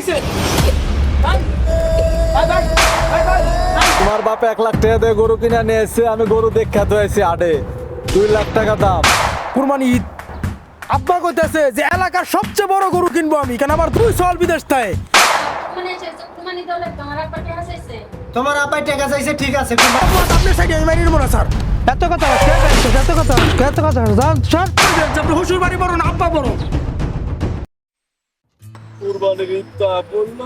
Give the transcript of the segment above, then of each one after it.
হয়েছে। তোমার বাপ এক লাখ টাকা দিয়ে গরু কিনে নিয়ে এসছে আমি গরু দেখা তো আছি আডে দুই লাখ টাকা দাম। কুরবানি ঈদ। আব্বা কইতেছে যে এলাকার সবচেয়ে বড় গরু কিনবো আমি কেন আমার দুই সাল বিদেশ থাকে। তোমার আপাই টাকা চাইছে ঠিক আছে আপনার সাইডে আমি মারি না স্যার। এত কথা এত কথা এত কথা স্যার। আপনি হুসুর বাড়ি বড় না আব্বা বড়। কুরবানির ঈদটা বলল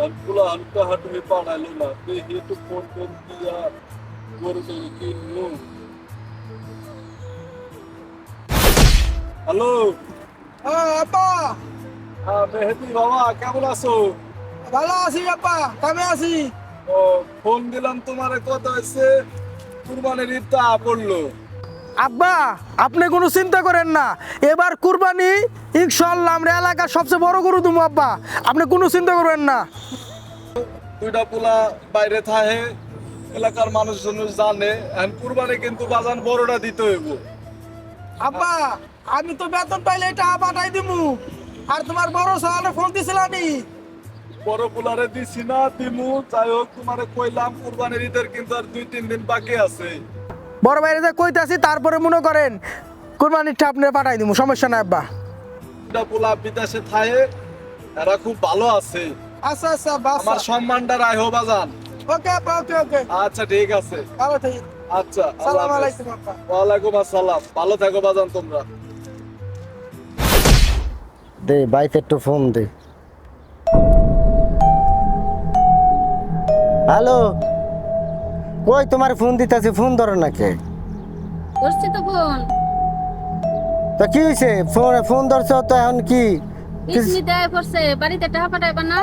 আর পুলা হালকা হাটুয়ে পাঠাইলো না। একটু ফোন টোন দিয়া গরু টরু কিনলো হ্যালো? আব্বা হ্যাঁ মেহেদি বাবা কেমন আছো? ভালো আছি আব্বা কামে আছি? ও ফোন দিলাম তোমারে কত হয়েছে কুরবানির ঈদটা পড়ল আব্বা আপনি কোনো চিন্তা করেন না। এবার কুরবানি ইনশাল্লাহ আমরা এলাকার সবচেয়ে বড় গরু দেবো আব্বা। আপনি কোনো চিন্তা করবেন না। দুইটা পোলা বাইরে থাহে এলাকার মানুষ জানে এখন কুরবানি কিন্তু বাজান বড়টা দিতে হইব। আব্বা আমি তো বেতন পাইলে এটা পাঠাই দিমু। আর তোমার বড় সালে ফোন দিছিলানি বড় পোলারে দিছি না দিমু। যাই হোক তোমারে কইলাম কুরবানির ঈদের কিন্তু আর দুই তিন দিন বাকি আছে। বড় বাইরে কইতাছি তারপরে মনে করেন কুরবানিটা আপনি পাঠাই দিমু সমস্যা নাই আব্বা। পোলা বিদেশে থাহে এরা খুব ভালো আছে। আচ্ছা আচ্ছা আব্বা আমার সম্মানটা রাখো বাজান। ওকে আব্বা ওকে ওকে। আচ্ছা ঠিক আছে। ভালো থাকি। আচ্ছা আল্লাহ সালাম হাফেজ। আলাইকুম আব্বা। ওয়ালাইকুম আসসালাম। ভালো থাকো বাজান তোমরা। দে বাইতে একটু ফোন দে। হ্যালো? কই তোমার ফোন দিতেছে? ফোন ধরো না কে করছি তো ফোন। তো কি হয়েছে ফোন ফোন ধরছো তো এখন কি? কিসমি দেয় করছে বাড়িতে টাকা পাঠাইবা না।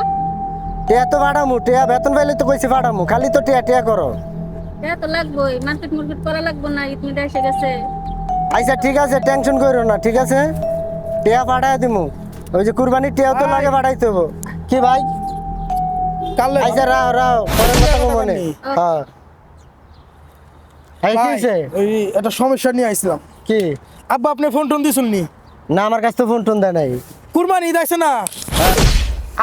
টিয়া তো ভাড়ামু টিয়া বেতন পাইলে তো কইছে ভাড়ামু খালি তো টিয়া টিয়া করো। টাকা তো লাগবোই মার্কেট মুরগিট করা লাগবো না ঈদ মিটা এসে গেছে। আচ্ছা ঠিক আছে টেনশন করো না ঠিক আছে? টিয়া ভাড়ায় দিমু। ওই যে কুরবানির টিয়া তো লাগে ভাড়াইতে হব কি ভাই? কালে আচ্ছা রাও রাও পরে কথা মনে হ্যাঁ। ওই একটা সমস্যা নিয়ে আইছিলাম। কি? আব্বা আপনি ফোন টোন দিছুন নি? না আমার কাছে তো ফোন টোন দেয় নাই। কুরবানি ঈদ আছে না?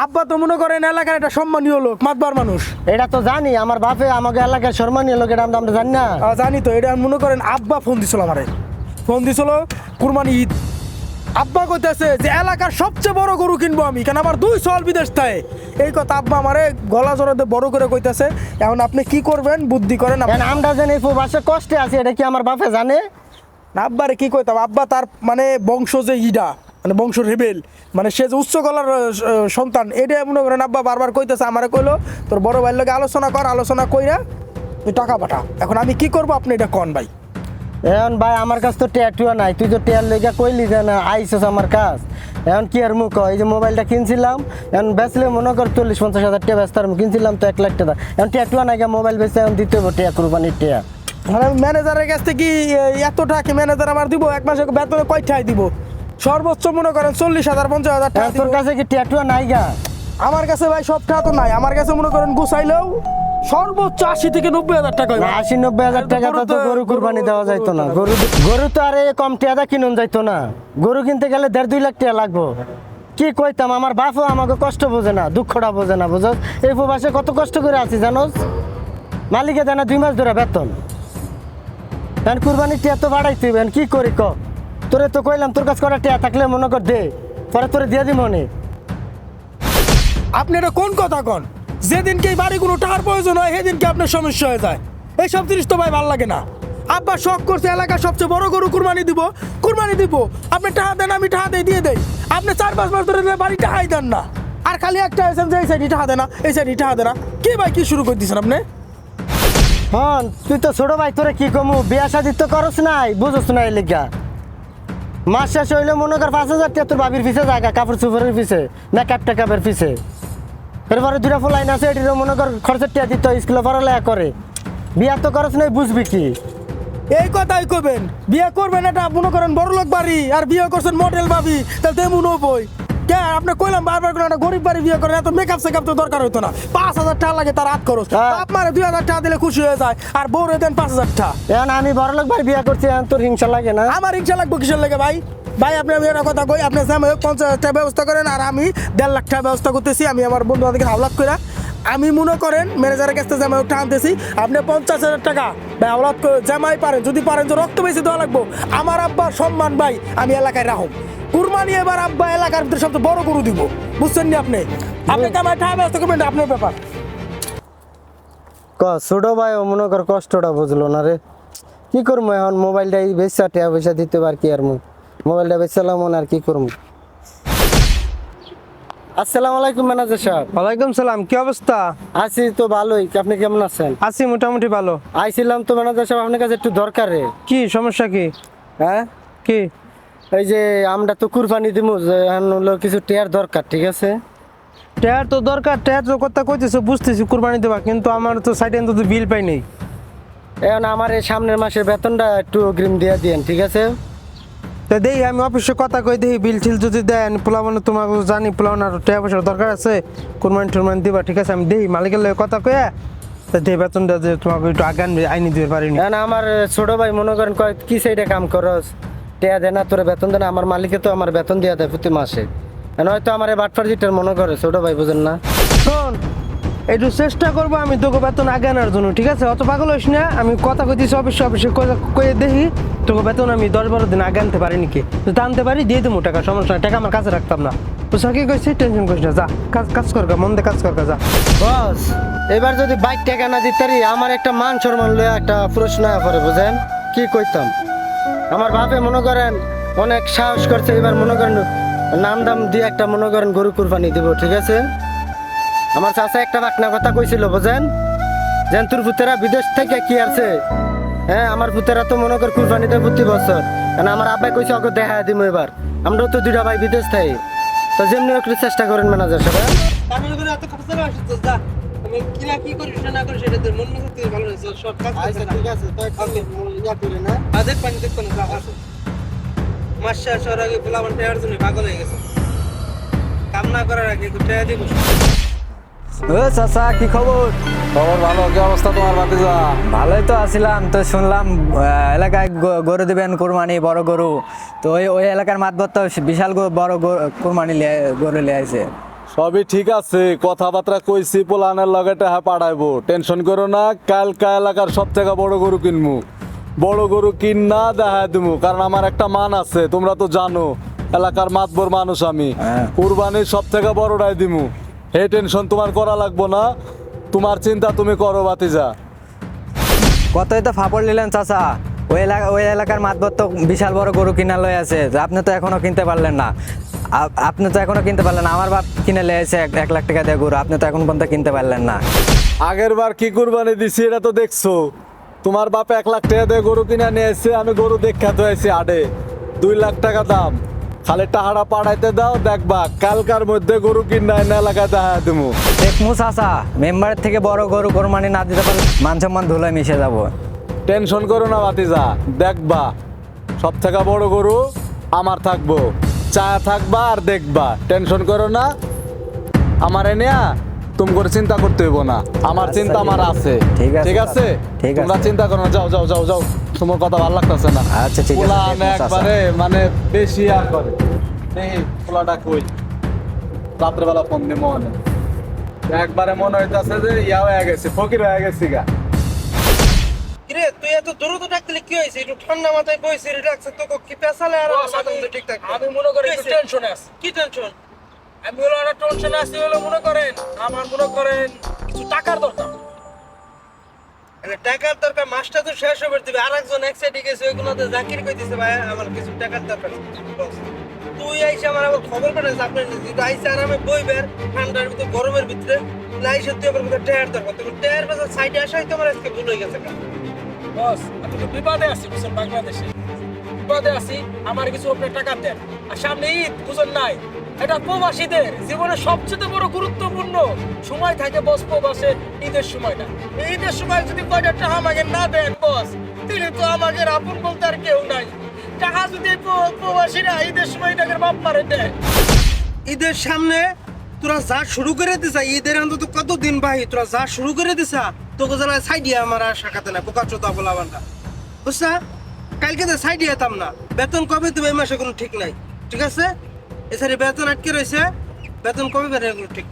আব্বা তো মনে করেন এলাকার একটা সম্মানীয় লোক মাতবার মানুষ। এটা তো জানি আমার বাপে আমাকে এলাকার সম্মানীয় লোক এটা আমরা জানি না। জানি তো এটা মনে করেন আব্বা ফোন দিছিল আমারে। ফোন দিছিল কুরবানি ঈদ। আব্বা কইতেছে যে এলাকার সবচেয়ে বড় গরু কিনবো আমি কেন আমার দুই সাল বিদেশ থাকে এই কথা আব্বা আমারে গলা জড়াতে বড় করে কইতেছে। এখন আপনি কি করবেন? বুদ্ধি করেন আমরা জানি এই প্রবাসে কষ্টে আছি এটা কি আমার বাপে জানে? না আব্বারে কি কইতাম আব্বা তার মানে বংশ যে ইডা মানে বংশ রেবেল মানে সে যে উচ্চ গলার সন্তান এটা মনে করেন আব্বা বারবার কইতেছে আমারে কইলো তোর বড় ভাইয়ের লগে আলোচনা কর আলোচনা কইরা তুই টাকা পাঠা। এখন আমি কি করব? আপনি এটা কন ভাই। এখন ভাই আমার কাছে তো ট্যাটুয়া নাই। তুই তো টিয়ার লেগে কইলি যে না আইসস আমার কাজ। এখন কি আর মুখ এই যে মোবাইলটা কিনছিলাম এখন বেচলে মনে কর চল্লিশ পঞ্চাশ হাজার টাকা ব্যস্ত আমি কিনছিলাম তো এক লাখ টাকা। এখন ট্যাটুয়া নাই গা মোবাইল বেচে এখন দিতে হবে টিয়া কুরবানির টিয়া মানে ম্যানেজারের কাছ থেকে এত টাকা ম্যানেজার আমার দিব? এক মাসে বেতনে কয়টাই দিব? সর্বোচ্চ মনে করেন চল্লিশ হাজার পঞ্চাশ হাজার টাকা তোর কাছে কি ট্যাটুয়া নাই গা? আমার কাছে ভাই সব টাকা তো নাই। আমার কাছে মনে করেন গুছাইলেও সর্বোচ্চ আশি থেকে নব্বই হাজার টাকা আশি নব্বই হাজার টাকা তো গরু কুরবানি দেওয়া যাইতো না। গরু গরু তো আর এই কম টিয়াদা কিনুন যাইতো না। গরু কিনতে গেলে দেড় দুই লাখ টাকা লাগবো। কি কইতাম আমার বাপও আমাকে কষ্ট বোঝে না দুঃখটা বোঝে না বুঝো এই প্রবাসে কত কষ্ট করে আছি জানোস? মালিকে দেয় না দুই মাস ধরে বেতন। এখন কুরবানি টিয়া তো বাড়াইতে হবে কি করি ক? তোরে তো কইলাম তোর কাছে কটা টিয়া থাকলে মনে কর দে পরে তোরে দিয়ে দিব মনে আপনি এটা কোন কথা কন? যেদিনকে এই বাড়ি টাকার প্রয়োজন হয়, সেদিনকে আপনার সমস্যা হয়ে যায়। এইসব জিনিস তো ভাই ভালো লাগে না। আব্বা শখ করছে এলাকার সবচেয়ে বড় গরু কুরবানি দিব। কুরবানি দিব। আপনি টাকা দেন, আমি টাকা দিয়ে দিয়ে দেই। আপনি চার পাঁচ মাস ধরে বাড়ি টাকাই দেন না। আর খালি একটা এসেন যে, এই সাইডে টাকা দেনা, এই সাইডে টাকা দেনা। কি ভাই, কি শুরু করে দিয়েছেন আপনি? হন তুই তো ছোট ভাই, তোরে কি কমু? বিয়া শাদি তো করস নাই, বুঝস না এই লিগা। মাস শেষ হইলে মনে কর পাঁচ হাজার টাকা তোর বাবির পিছে জায়গা, কাপড় চুপড়ের পিছে মেকআপ টেকআপের পিছে। এরপরে দুটা ফুলাইন আছে এটিরও মনে কর খরচের টিয়া দিত স্কুলে পড়ালেখা করে। বিয়া তো করস নাই বুঝবি কি? এই কথাই কবেন বিয়ে করবেন এটা মনে করেন বড় লোক বাড়ি আর বিয়ে করছেন মডেল ভাবি তাহলে তেমন বই কে আপনি কইলাম বারবার করে একটা গরিব বাড়ি বিয়ে করেন এত মেকআপ সেকআপ তো দরকার হতো না। পাঁচ হাজার টাকা লাগে তার হাত খরচ। হ্যাঁ। আপনার দুই হাজার টাকা দিলে খুশি হয়ে যায় আর বউরে দেন পাঁচ হাজার টাকা। এখন আমি বড় লোক ভাই বিয়া করছি তোর হিংসা লাগে না? আমার ইচ্ছা লাগবে কিসের লাগে ভাই? ভাই, আপনি আমি একটা কথা কই, আপনি হোক পঞ্চাশ টাকা ব্যবস্থা করেন আর আমি দেড় লাখ টাকা ব্যবস্থা করতেছি, আমি আমার বন্ধু বান্ধবকে হাওলাত করে আমি মনে করেন ম্যানেজারের কাছ থেকে জামাই হোকটা আনতেছি, আপনি পঞ্চাশ হাজার টাকা, ভাই করে জামাই পারেন, যদি পারেন যে রক্ত বেশি দেওয়া লাগবো। আমার আব্বার সম্মান ভাই, আমি এলাকায় রাখুন। কুরবানি এবার আব্বা এলাকার ভিতরে সবচেয়ে বড় গরু দিব। বুঝছেন নি আপনি? আপনি জামাই টাকা ব্যবস্থা করবেন? আপনার ব্যাপার। ক, ছোট ভাই, ও মনে কর কষ্টটা বুঝলো না রে। কি করব এখন? মোবাইলটাই বেচা টাকা পয়সা দিতে পার কি আর মুই? মোবাইলটা বেচালাম আর কি করব। আসসালামু আলাইকুম ম্যানেজার সাহেব। ওয়ালাইকুম সালাম কি অবস্থা? আছি তো ভালোই আপনি কেমন আছেন? আছি মোটামুটি ভালো। আইছিলাম তো ম্যানেজার সাহেব আপনার কাছে একটু দরকার। রে কি সমস্যা কি? হ্যাঁ? কি? এই যে আমরা তো কুরবানি দিব হলো কিছু টেয়ার দরকার ঠিক আছে? টেয়ার তো দরকার টেয়ার তো কথা কইতেছে বুঝতেছি কুরবানি দেবা কিন্তু আমার তো সাইডে তো বিল পাই নেই এখন আমার এই সামনের মাসের বেতনটা একটু অগ্রিম দিয়ে দিয়েন ঠিক আছে? তা দেখি আমি অফিসে কথা কই দেখি বিল টিল যদি দেন পোলাবনে তোমাকে জানি পোলাবনার টাকা পয়সার দরকার আছে কুরবানি টুরবানি দিবা ঠিক আছে? আমি দেই মালিকের লগে কথা কয়ে তা দেখি বেতনটা যে তোমাকে একটু আগে আনবে আইনি দিতে পারিনি। এখন আমার ছোট ভাই মনে করেন কয় কি সাইডে কাম করস? টেয়া দেয় না তোর বেতন দেনা আমার মালিকে তো আমার বেতন দিয়া দেয় প্রতি মাসে। এখন হয়তো আমার এই বাটফার জিটার মনে করে ছোট ভাই বুঝেন না। শোন একটু চেষ্টা করব আমি তোকে বেতন আগে আনার জন্য, ঠিক আছে? অত পাগল হইস না, আমি কথা কইতেছি অফিসে অফিসে কয়ে- দেখি, তোকে বেতন আমি দশ বারো দিন আগে আনতে পারি নাকি যদি আনতে পারি, দিয়ে দেবো টাকা, সমস্যা টাকা আমার কাছে রাখতাম না। তো সাকি কইছি টেনশন করিস না, যা, কাজ কাজ কর মন দিয়ে কাজ কর যা। বস, এবার যদি বাইক টাকা না দিতে পারি, আমার একটা মান সম্মান লয়ে একটা প্রশ্ন পড়ে, বুঝেন? কি কইতাম? আমার বাপে মনে করেন, অনেক সাহস করছে, এবার মনে করেন, নাম দাম দিয়ে একটা মনে করেন গরু কুরবানি দিব, ঠিক আছে? আমার চাচা একটা বাকনা কথা কইছিল বুঝেন? যেন তোর পুতেরা বিদেশ থেকে কি আছে হ্যাঁ আমার পুতেরা তো মনে কর কুরবানি দেয় প্রতি বছর। কারণ আমার আব্বাই কইছে ওকে দেখা দিব এবার। আমরাও তো দুইটা ভাই বিদেশ থাই তো যেমনি একটু চেষ্টা করেন ম্যানেজার সাহেব আমি তো আমি কি না কি করিস না করিস এটা তোর মন মতো ভালো হয়েছে সব কাজ আচ্ছা ঠিক আছে তো একটু ইয়া করে না দেখ পানি দেখ পানি যা আসো মাস শেষ হওয়ার আগে পোলাবান টেয়ার জন্য পাগল হয়ে গেছে। কাম না করার আগে একটু টেয়া দিব। ও চাচা কি খবর? খবর ভালো কি অবস্থা তোমার ভাতিজা? ভালোই তো আছিলাম তো শুনলাম এলাকায় গরু দিবেন কুরবানি বড় গরু। তো ওই ওই এলাকার মাতবর তো বিশাল বড় কুরবানি গরু লিয়ে আইছে। সবই ঠিক আছে কথাবার্তা কইছি পোলানের লগে টাকা পাঠাইবো টেনশন করো না কালকা এলাকার সব থেকে বড় গরু কিনবো বড় গরু কিন না দেখা দিমু কারণ আমার একটা মান আছে তোমরা তো জানো এলাকার মাতবর মানুষ আমি। হ্যাঁ। কুরবানির সব থেকে বড়টাই দিমু। এই টেনশন তোমার করা লাগবো না। তোমার চিন্তা তুমি করো বাতিজা কতই তো ফাপড় নিলেন চাচা। ওই এলাকা ওই এলাকার মাতবর তো বিশাল বড় গরু কিনা লই আছে। আপনি তো এখনও কিনতে পারলেন না। আপনি তো এখনও কিনতে পারলেন না। আমার বাপ কিনে লিয়ে আছে এক- লাখ টাকা দিয়ে গরু। আপনি তো এখন পর্যন্ত কিনতে পারলেন না। আগের বার কি কুরবানি দিছি এটা তো দেখছ। তোমার বাপ এক লাখ টাকা দিয়ে গরু কিনে নিয়ে এসে আমি গরু দেখা তো আডে। দুই লাখ টাকা দাম। খালি টাহাড়া পাড়াইতে দাও দেখবা কালকার মধ্যে গরু কিনা এনে এলাকায় দেখা তুমি দেখমু চাচা মেম্বারের থেকে বড় গরু কোরবানি না দিতে পারলে মান সম্মান ধুলে মিশে যাব। টেনশন করো না বাতিজা দেখবা সব থেকে বড় গরু আমার থাকব। চা থাকবা আর দেখবা টেনশন করো না। আমার এনেয়া তুমি করে চিন্তা করতে হইব না। আমার আচ্ছা, চিন্তা আমার আছে। ঠিক আছে, ঠিক আছে? ঠিক আছে। তোমরা চিন্তা করো যাও যাও যাও যাও। তোমার কথা ভালো লাগতেছে না। আচ্ছা, ঠিক আছে, একবারে মানে বেশি আর করে। দেখি পোলাটা কই? রাত্রেবেলা ফোন দিয়ে মনে একবারে মনে হইতাছে যে ইয়া হয়ে গেছে ফকির হয়ে গেছি গা। কিরে তুই এত দ্রুত ডাকলে কি হয়েছে? একটু ঠান্ডা মাথায় বইছে রিল্যাক্স তোকে কি পেছালে আর ঠিক আমি মনে করি একটু টেনশনে আছি। কি টেনশন আমি হলো একটা টেনশনে আছি হলো মনে করেন আমার মনে করেন কিছু টাকার দরকার। টাকার দরকার মাসটা তো শেষ হবে দিবে আর একজন এক সাইডে গেছে ওইগুলোতে জাকির কইতেছে ভাই আমার কিছু টাকার দরকার তুই আইসে আমার আবার খবর পাঠাইছে আপনার যদি আইসে আর বইবের ঠান্ডার ভিতরে গরমের ভিতরে লাইসে তুই আবার কোথাও টায়ার দরকার তুমি টায়ার বেচার সাইডে আসাই তো আজকে ভুল হয়ে গেছে বস আমি তো বিপদে আছি বুঝছেন বাংলাদেশে। বিপদে আছি আমার কিছু আপনার টাকা দেন। আর সামনে ঈদ বুঝেন নাই। এটা প্রবাসীদের জীবনের সবচেয়ে বড় গুরুত্বপূর্ণ সময় থাকে বস প্রবাসে, ঈদের সময়টা। ঈদের সময় যদি কয়টা টাকা আমাকে না দেন বস, তিনি তো আমাকে আপন বলতে আর কেউ নাই। টাকা যদি প্রবাসীরা ঈদের সময় টাকা বাপ মারে দেয়। ঈদের সামনে তোরা যা শুরু করে দিছা, ঈদের অন্তত কত দিন ভাই তোরা যা শুরু করে দিছা, তোকে যারা সাইডিয়া আমার আর শাখাতে না বোকা চোতা বলা বান্ডা বুঝছা? কালকে তো সাইডে যেতাম না। বেতন কবে দেবে এই মাসে কোনো ঠিক নাই। ঠিক আছে? এছাড়া বেতন আটকে রয়েছে। বেতন কবে বেরোয় কোনো ঠিক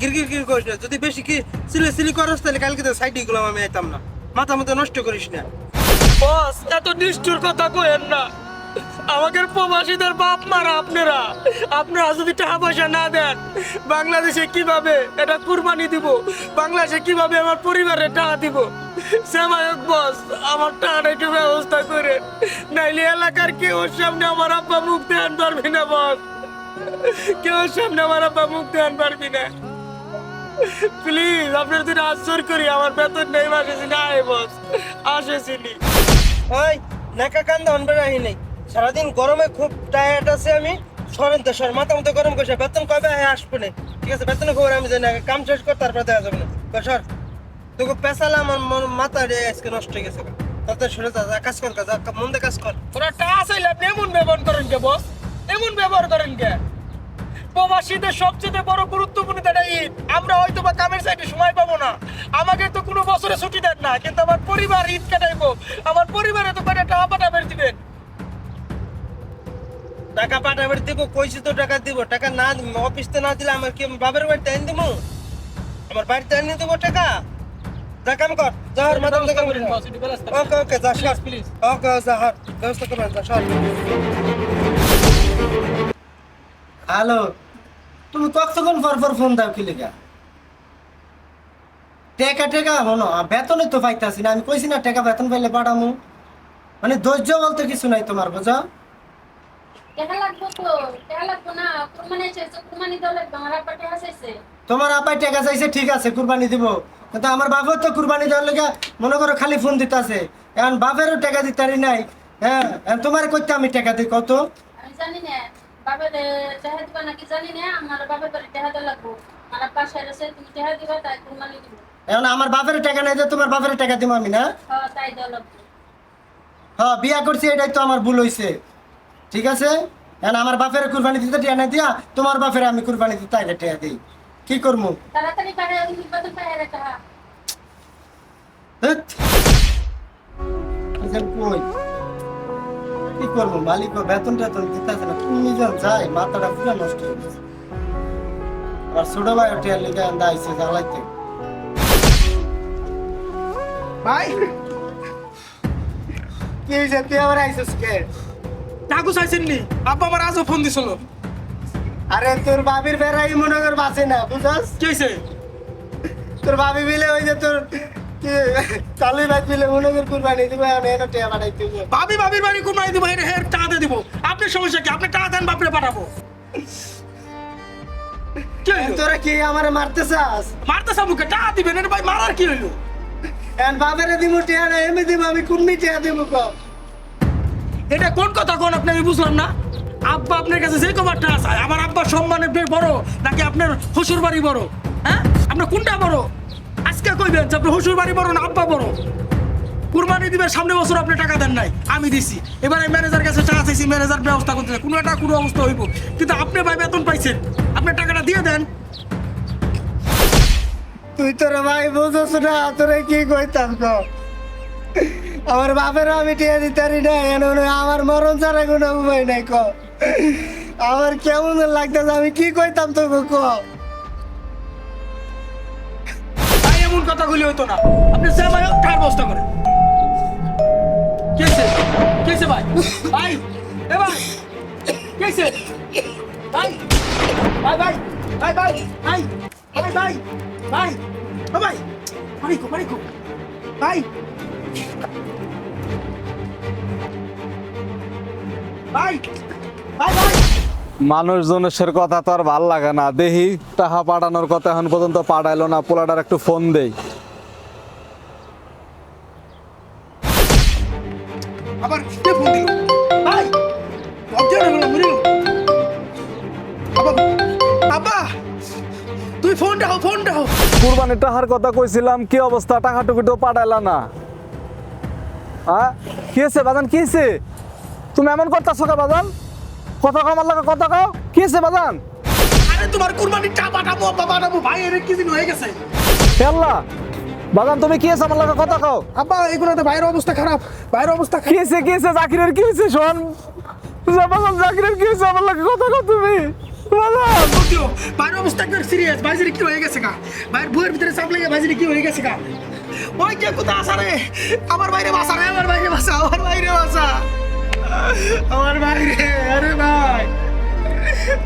গিরগির গির করিস না। যদি বেশি কি সিলে সিলি করস, তাহলে কালকে তো সাইডে গুলাম আমি যেতাম না। মাথা মতো নষ্ট করিস না। বস, এত নিষ্ঠুর কথা কইেন না। আমাদের প্রবাসীদের বাপ মারা আপনারা। আপনারা যদি টাকা পয়সা না দেন, বাংলাদেশে কীভাবে এটা কুরবানি দিব? বাংলাদেশে কীভাবে আমার পরিবারে টাকা দিব? সেমায়ক বস, আমার টাকাটা একটু ব্যবস্থা করে। নাইলে এলাকার কেউ সামনে আমার আব্বা মুখ দেন পারবি না বস। কেউ সামনে আমার আব্বা মুখ দেন পারবি না। প্লিজ আপনার যদি আশ্চর করি আমার বেতন নেই মাসে না আয় বস আসেছিলি ওই নাকা কান্দা অনবে রাহি নেই। সারাদিন গরমে খুব টায়ার্ড আছে আমি। সরেন তো সর মাথা মতো গরম করছে বেতন কবে আসবে না? ঠিক আছে বেতনের খবর আমি জানি কাম শেষ কর তারপর দেখা যাবে না। সর। তোকে পেশালে আমার মন- মাথা আজকে নষ্ট হয়ে গেছে। তাতে সরে যা কাজ কর কাজ যা, মন দিয়ে কাজ কর। ওরা টাকা চাইলে আপনি এমন ব্যবহার করেন কে বস এমন ব্যবহার করেন কে? প্রবাসীদের সবচেয়ে বড় গুরুত্বপূর্ণ এটা ঈদ আমরা হয়তো বা কামের সাইডে সময় পাবো না। আমাকে তো কোনো বছরে ছুটি দেন না কিন্তু আমার পরিবার ঈদ কাটাইবো। আমার পরিবারে তো কয়টা টাকা পাঠাবেন দিবেন? টাকা পাঠাবার দিব কইছি তো টাকা দিব। টাকা না অফিসতে না দিলে আমার কি বাবার বাড়িতে এনে দিব আমার বাড়িতে এনে দিব টাকা? যা কাম কর যা আর মাথা কাম কর। ওকে ওকে যা প্লিজ ওকে যা ব্যবস্থা করবেন যা হ্যালো তুমি কতক্ষণ পর পর ফোন দাও কি লেগা? টেকা টেকা হনো বেতনে তো পাইতাছি না আমি কইছি না টাকা বেতন পাইলে পাঠামু মানে ধৈর্য বলতে কিছু নাই তোমার বুঝো? তোমার আপাই টাকা চাইছে ঠিক আছে কুরবানি দিব। কিন্তু আমার বাপের তো কুরবানি দেওয়ার লেগে মনে করো খালি ফোন দিতাছে। এখন বাপেরও টাকা দিতারি নাই হ্যাঁ তোমার করতে আমি টাকা দিই কত জানি না। বাবার টাকা দিবা নাকি জানি না আমার বাবার বাড়ি দেওয়া লাগবো। আমার বাসায় আছে তুমি টাকা দিবা তাই কুরবানি দিব। এখন আমার বাপের টাকা নাই যে তোমার বাপের টাকা দিব আমি না? হ্যাঁ তাই দেওয়া লাগবে। হ্যাঁ বিয়া করছি এটাই তো আমার ভুল হইছে। ঠিক আছে? এখন আমার বাপের কুরবানি দিতে টিয়া না দিয়া তোমার বাপের আমি কুরবানি দিতে আগে টিয়া দিই। কি করব তাড়াতাড়ি পারে নির্বাচন। কই। কি করব? মালিক বেতন টেতন দিতেছে না। তুমি যখন যাই মাথাটা পুরো নষ্ট হয়ে গেছে। আর ছোট ভাই লিখে আন্দা আইসে জ্বালাইতে। ভাই! কি হয়েছে তুই আবার আইসিস কে? চাইছেন নি? আব্বা আমার আজও ফোন দিছিল। আরে তোর বাবির বেড়াই মনে কর বাঁচে না বুঝাস কি হয়েছে তোর ভাবি মিলে ওই যে তোর কর কুরবানি দিব এনে টিয়া। ভাবি ভাবির বাড়ি কুরবানি দিব এর হের টাকা দিব। আপনার সমস্যা কি? আপনি টাকা দেন বাপরে পাঠাবো কি তোরা কি আমারে মারতে চাস মারতে সামুকে টাকা দিবেন এর ভাই মারার কি হইল? এখন বাবারে দিব টিয়া না এমনি দিব আমি কুন্নি টিয়া দিব ক এটা কোন কথা কোন আপনি আমি বুঝলাম না। আব্বা আপনার কাছে যে কবার টাকা আমার আব্বা সম্মানের বেশ বড় নাকি আপনার শ্বশুর বাড়ি বড়? হ্যাঁ? আপনার কোনটা বড়? কইবেন যে আপনার শ্বশুর বাড়ি বড় না, আব্বা বড়? কুরবানি দিবেন, সামনে বছর আপনি টাকা দেন নাই, আমি দিছি। এবার ম্যানেজার কাছে টাকা চাইছি, ম্যানেজার ব্যবস্থা করতে কোনো একটা কোনো অবস্থা হইব। কিন্তু আপনি ভাই বেতন পাইছেন, আপনি টাকাটা দিয়ে দেন। তুই তোর ভাই বুঝছ না, তোরে কি কইতাম ক? আমার বাপের আমি টিয়া দিতারি না এখন আমার মরণ ছাড়া কোনো উপায় নাই ক। আমার কেমন লাগতেছে, আমি কি কইতাম তোকে ক? ভাই এমন কথাগুলি হইতো না। আপনি সে ভাই টাকার ব্যবস্থা করেন? কেছে কেছে ভাই? ভাই? এ ভাই? কেছে ভাই? ভাই ভাই? ভাই ভাই? ভাই? ভাই ভাই? ভাই? ও ভাই? মারিকো মারিকো ভাই? ভাই? ভাই ভাই? মানুষজনের কথা তো আর ভালো লাগে না। দেখি টাকা পাঠানোর কথা এখন পর্যন্ত পাঠাইলো না। পোলাটার একটু ফোন দেই। আবার কে ফোন দিল? ভাই অজ্ঞান হলো মরে গেল। আব্বা আব্বা তুই ফোন দাও ফোন দাও। কুরবানির টাকার কথা কইছিলাম কি অবস্থা? টাকা টুকু তো পাঠাইলা না। হ্যাঁ কি হয়েছে বাজান? কি হয়েছে তুমি এমন করতেছো কে বাজান? কথা আমার লাগে কথা কও কি হয়েছে বাজান? আরে তোমার কুরবানির টা পাঠাবো পাঠাবো ভাই এর কি দিন হয়ে গেছে? হে আল্লাহ বাজান তুমি কি আছে আমার লগে কথা কও আব্বা এগুলো তো বাইরের অবস্থা খারাপ বাইরের অবস্থা কি হয়েছে কি হয়েছে জাকিরের কি হয়েছে শোন? বাজান জাকিরের কি হয়েছে আমার লগে কথা কও তুমি বাইরের অবস্থা একবার সিরিয়াস বাইরে কি হয়ে গেছে গা? বাইরের বইয়ের ভিতরে চাপ লেগে কি হয়ে গেছে গা? ওই কে কোথা আসা রে? আমার বাইরে বাসা রে আমার বাইরে বাসা আমার বাইরে বাসা। আমার বাইরে আরে ভাই।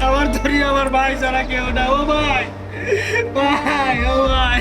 আমার ধরি আমার ভাই ছাড়া কেউ না, ও ভাই। ভাই, ও ভাই।